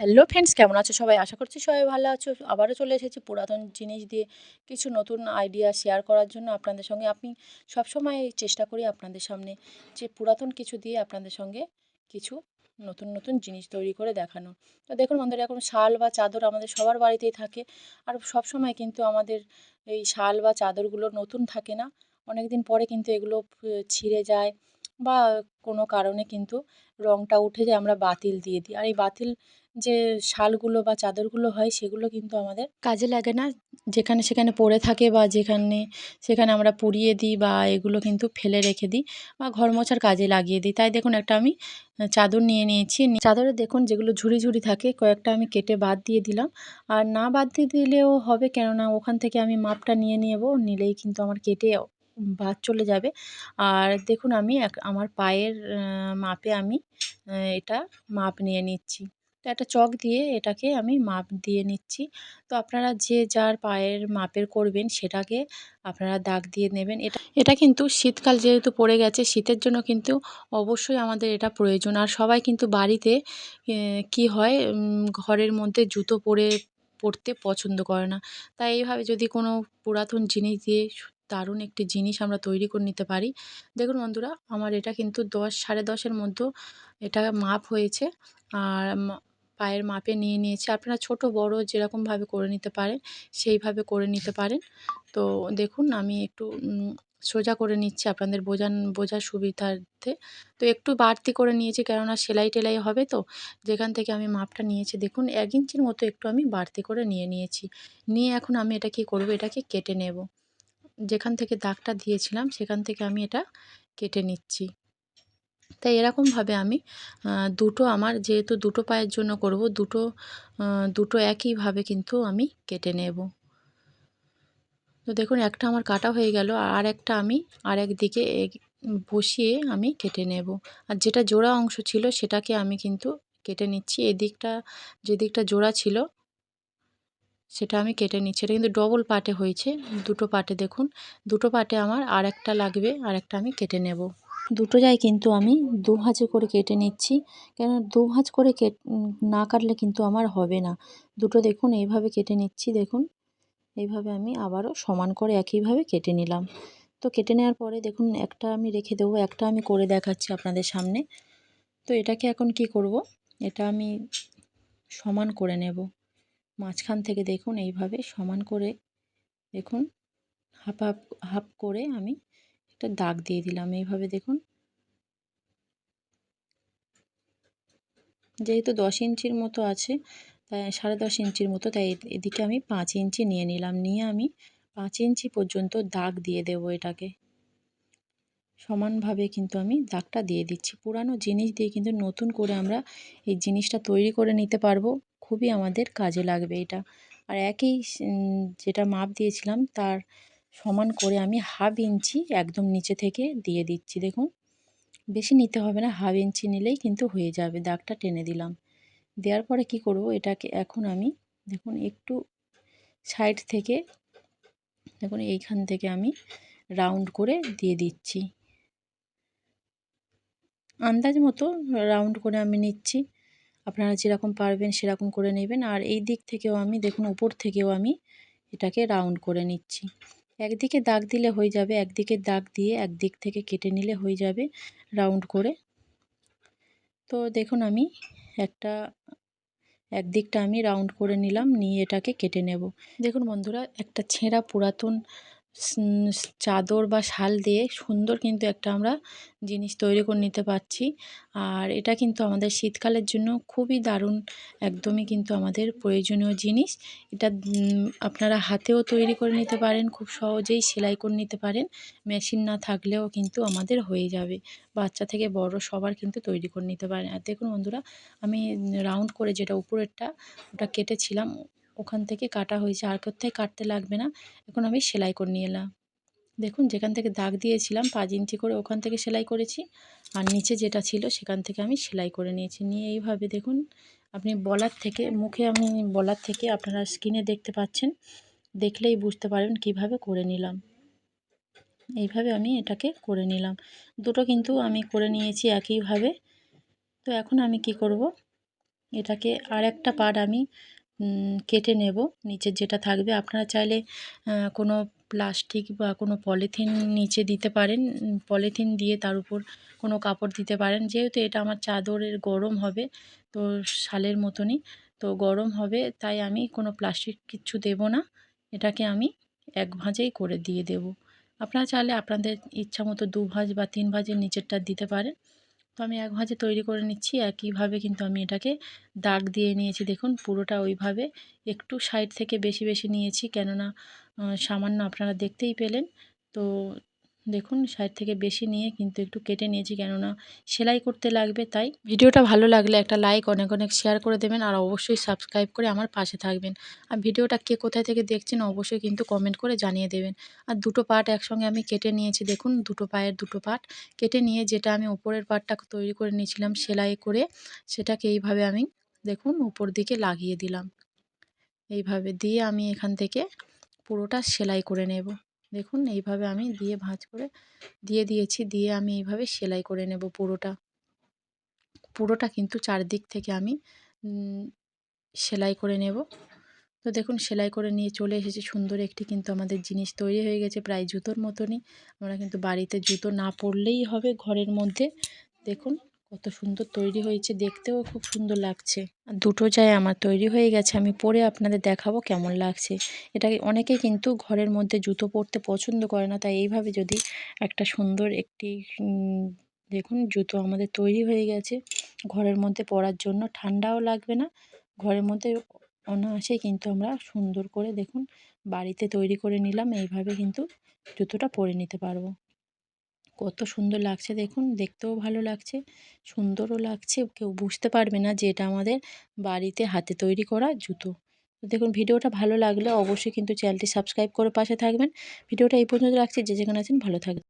Hello friends কেমন আছো? সবাই আশা করছি সবাই ভালো আছো। আবারও চলে এসেছি পুরাতন জিনিস দিয়ে কিছু নতুন আইডিয়া শেয়ার করার জন্য আপনাদের সঙ্গে। আমি সবসময় চেষ্টা করি আপনাদের সামনে যে পুরাতন কিছু দিয়ে আপনাদের সঙ্গে কিছু নতুন নতুন জিনিস তৈরি করে দেখানো। তো দেখুন বন্ধুরা, এখন শাল বা চাদর আমাদের সবার বাড়িতেই থাকে। আর সব সময় কিন্তু আমাদের এই শাল বা চাদরগুলো নতুন থাকে না। অনেক দিন পরে কিন্তু এগুলো ছিঁড়ে যায়। বা কোনো কারণে কিন্তু রঙটা উঠে যায় আমরা বাতিল দিয়ে দিই। আর এই বাতিল যে শালগুলো বা চাদরগুলো হয় সেগুলো কিন্তু আমাদের কাজে লাগে না। যেখানে সেখানে পড়ে থাকে বা যেখানে সেখানে আমরা পুড়িয়ে দিই বা এগুলো কিন্তু ফেলে রেখে দিই বা ঘর মোছার কাজে লাগিয়ে দিই। তাই দেখুন একটা আমি চাদর নিয়ে নিয়েছি। চাদরে দেখুন যেগুলো ঝুড়ি ঝুড়ি থাকে কয়েকটা আমি কেটে বাদ দিয়ে দিলাম। আর না বাদ দিয়ে দিলেও হবে কেননা ওখান থেকে আমি মাপটা নিয়ে নেব। নিলেই কিন্তু আমার কেটে বাদ চলে যাবে। আর দেখুন আমি এক, আমার পায়ের মাপে আমি এটা মাপ নিয়ে নিচ্ছি। তো একটা চক দিয়ে এটাকে আমি মাপ দিয়ে নিচ্ছি। তো আপনারা যে যার পায়ের মাপের করবেন সেটাকে আপনারা দাগ দিয়ে নেবেন। এটা এটা কিন্তু শীতকাল যেহেতু পড়ে গেছে, শীতের জন্য কিন্তু অবশ্যই আমাদের এটা প্রয়োজন। আর সবাই কিন্তু বাড়িতে কি হয় ঘরের মধ্যে জুতো পরে পরতে পছন্দ করে না। তাই এইভাবে যদি কোনো পুরাতন জিনিস দিয়ে দারুণ একটি জিনিস আমরা তৈরি করে নিতে পারি। দেখুন বন্ধুরা, আমার এটা কিন্তু দশ, সাড়ে দশের মধ্যে এটা মাপ হয়েছে। আর পায়ের মাপে নিয়ে নিয়েছি। আপনারা ছোট, বড় যেরকমভাবে করে নিতে পারেন, সেইভাবে করে নিতে পারেন। তো দেখুন, আমি একটু সোজা করে নিচ্ছি আপনাদের বোঝান, বোঝার সুবিধার্থে। তো একটু বাড়তি করে নিয়েছি, কেননা সেলাই টেলাই হবে তো। যেখান থেকে আমি মাপটা নিয়েছি, দেখুন, এক ইঞ্চির মতো একটু আমি বাড়তি করে নিয়ে নিয়েছি। নিয়ে এখন আমি এটা কী করব? এটাকে কেটে নেব। যেখান থেকে দাগটা দিয়েছিলাম, সেখান থেকে আমি এটা কেটে নিচ্ছি। তাই এরকমভাবে আমি দুটো আমার যেহেতু দুটো পায়ের জন্য করব, দুটো দুটো একইভাবে কিন্তু আমি কেটে নেব। তো দেখুন, একটা আমার কাটা হয়ে গেল, আর একটা আমি আর একদিকে বসিয়ে আমি কেটে নেব। আর যেটা জোড়া অংশ ছিল, সেটাকে আমি কিন্তু কেটে নিচ্ছি। এদিকটা, যেদিকটা জোড়া ছিল সেটা আমি কেটে নিচ্ছি। এটা কিন্তু ডবল পাটে হয়েছে। দুটো পাটে দেখুন। দুটো পাটে আমার আর একটা লাগবে আর একটা আমি কেটে নেব। দুটো যাই কিন্তু আমি দু ভাঁজে করে কেটে নিচ্ছি। কেন দু ভাঁজ করে না কাটলে কিন্তু আমার হবে না। দুটো দেখুন, এইভাবে কেটে নিচ্ছি, দেখুন। এইভাবে আমি আবারও সমান করে একইভাবে কেটে নিলাম। তো কেটে নেওয়ার পরে দেখুন, একটা আমি রেখে দেবো, একটা আমি করে দেখাচ্ছি আপনাদের সামনে। তো এটাকে এখন কি করব? এটা আমি সমান করে নেব। মাঝখান থেকে দেখুন এইভাবে সমান করে দেখুন, হাফ হাফ হাফ করে আমি একটা দাগ দিয়ে দিলাম। এইভাবে দেখুন। যেহেতু দশ ইঞ্চির মতো আছে, তাই সাড়ে দশ ইঞ্চির মতো, তাই এদিকে আমি পাঁচ ইঞ্চি নিয়ে নিলাম। নিয়ে আমি পাঁচ ইঞ্চি পর্যন্ত দাগ দিয়ে দেব এটাকে। সমানভাবে কিন্তু আমি দাগটা দিয়ে দিচ্ছি। পুরানো জিনিস দিয়ে কিন্তু নতুন করে আমরা এই জিনিসটা তৈরি করে নিতে পারব। খুবই আমাদের কাজে লাগবে এটা। আর একই যেটা মাপ দিয়েছিলাম তার সমান করে আমি হাফ ইঞ্চি একদম নিচে থেকে দিয়ে দিচ্ছি, দেখুন। বেশি নিতে হবে না, হাফ ইঞ্চি নিলেই কিন্তু হয়ে যাবে, দাগটা টেনে দিলাম। দেওয়ার পরে কি করব, এটাকে এখন আমি, দেখুন, একটু সাইড থেকে, দেখুন, এইখান থেকে আমি রাউন্ড করে দিয়ে দিচ্ছি। আন্দাজ মতো রাউন্ড করে আমি নিচ্ছি। আপনারা যেরকম পারবেন সেরকম করে নেবেন। আর এই দিক থেকেও আমি, দেখুন, উপর থেকেও আমি এটাকে রাউন্ড করে নিচ্ছি। একদিকে দাগ দিলে হয়ে যাবে, একদিকে দাগ দিয়ে একদিক থেকে কেটে নিলে হয়ে যাবে রাউন্ড করে। তো দেখুন, আমি একটা, একদিকটা আমি রাউন্ড করে নিলাম, নিয়ে এটাকে কেটে নেব। দেখুন বন্ধুরা, একটা ছেঁড়া পুরাতন চাদর বা শাল দিয়ে সুন্দর কিন্তু একটা আমরা জিনিস তৈরি করে নিতে পারছি। আর এটা কিন্তু আমাদের শীতকালের জন্য খুবই দারুণ, একদমই কিন্তু আমাদের প্রয়োজনীয় জিনিস। এটা আপনারা হাতেও তৈরি করে নিতে পারেন, খুব সহজেই সেলাই করে নিতে পারেন। মেশিন না থাকলেও কিন্তু আমাদের হয়ে যাবে। বাচ্চা থেকে বড় সবার কিন্তু তৈরি করে নিতে পারেন। আর দেখুন বন্ধুরা, আমি রাউন্ড করে যেটা উপরেরটা, ওটা কেটেছিলাম ওখান থেকে কাটা হয়েছে, আর কোথায় কাটতে লাগবে না, এখন আমি সেলাই করে নিয়ে এলাম। দেখুন, যেখান থেকে দাগ দিয়েছিলাম পাঁচ ইঞ্চি করে ওখান থেকে সেলাই করেছি, আর নিচে যেটা ছিল সেখান থেকে আমি সেলাই করে নিয়েছি। নিয়ে এইভাবে দেখুন, আপনি বলার থেকে, মুখে আমি বলার থেকে আপনারা স্ক্রিনে দেখতে পাচ্ছেন, দেখলেই বুঝতে পারবেন কীভাবে করে নিলাম। এইভাবে আমি এটাকে করে নিলাম। দুটো কিন্তু আমি করে নিয়েছি একইভাবে। তো এখন আমি কি করব? এটাকে আর একটা পার্ট আমি কেটে নেব। নিচের যেটা থাকবে, আপনারা চাইলে কোনো প্লাস্টিক বা কোনো পলিথিন নিচে দিতে পারেন। পলিথিন দিয়ে তার উপর কোনো কাপড় দিতে পারেন। যেহেতু এটা আমার চাদরের গরম হবে, তো শালের মতনই, তো গরম হবে, তাই আমি কোনো প্লাস্টিক কিচ্ছু দেব না। এটাকে আমি এক ভাঁজেই করে দিয়ে দেব। আপনারা চাইলে আপনাদের ইচ্ছা মতো দু ভাঁজ বা তিন ভাঁজের নিচেরটা দিতে পারেন। তো আমি এক ভাঁজে তৈরি করে নিচ্ছি। একইভাবে কিন্তু আমি এটাকে দাগ দিয়ে নিয়েছি। দেখুন, পুরোটা ওইভাবে একটু সাইড থেকে বেশি বেশি নিয়েছি। কেননা সামান্য আপনারা দেখতেই পেলেন। তো দেখুন সাইড থেকে বেশি নিয়ে কিন্তু একটু কেটে নিয়েছি কেননা সেলাই করতে লাগবে, তাই ভিডিওটা ভালো লাগলে একটা লাইক অনেক অনেক শেয়ার করে দেবেন আর অবশ্যই সাবস্ক্রাইব করে আমার পাশে থাকবেন। আর ভিডিওটা কে কোথায় থেকে দেখছেন অবশ্যই কিন্তু কমেন্ট করে জানিয়ে দেবেন। আর দুটো পার্ট একসঙ্গে আমি কেটে নিয়েছি, দেখুন, দুটো পায়ের দুটো পার্ট কেটে নিয়ে যেটা আমি উপরের পার্টটা তৈরি করে নিয়েছিলাম সেলাই করে, সেটাকে এইভাবে আমি, দেখুন উপর দিকে লাগিয়ে দিলাম। এইভাবে দিয়ে আমি এখান থেকে পুরোটা সেলাই করে নেব। দেখুন, এইভাবে আমি দিয়ে ভাঁজ করে দিয়ে দিয়েছি, দিয়ে আমি এইভাবে সেলাই করে নেব পুরোটা। পুরোটা কিন্তু চারদিক থেকে আমি সেলাই করে নেব। তো দেখুন, সেলাই করে নিয়ে চলে এসেছি। সুন্দর একটি কিন্তু আমাদের জিনিস তৈরি হয়ে গেছে, প্রায় জুতোর মতনই। আমরা কিন্তু বাড়িতে জুতো না পরলেই হবে ঘরের মধ্যে। দেখুন কত সুন্দর তৈরি হয়েছে, দেখতেও খুব সুন্দর লাগছে। আর দুটো যায় আমার তৈরি হয়ে গেছে, আমি পরে আপনাদের দেখাবো কেমন লাগছে। এটাকে অনেকেই কিন্তু ঘরের মধ্যে জুতো পরতে পছন্দ করে না, তাই এইভাবে যদি একটা সুন্দর একটি দেখুন জুতো আমাদের তৈরি হয়ে গেছে, ঘরের মধ্যে পরার জন্য ঠান্ডাও লাগবে না, ঘরের মধ্যে অনায়াসেই কিন্তু আমরা সুন্দর করে দেখুন বাড়িতে তৈরি করে নিলাম, এইভাবে কিন্তু জুতোটা পরে নিতে পারব। কত সুন্দর লাগছে দেখুন, দেখতেও ভালো লাগছে। সুন্দরও লাগছে, কেউ বুঝতে পারবে না যে এটা আমাদের বাড়িতে হাতে তৈরি করা জুতো। দেখুন, ভিডিওটা ভালো লাগলে অবশ্যই কিন্তু চ্যানেলটি সাবস্ক্রাইব করে পাশে থাকবেন। ভিডিওটা এই পর্যন্ত রাখছি, যে যেখানে আছেন ভালো থাকবেন।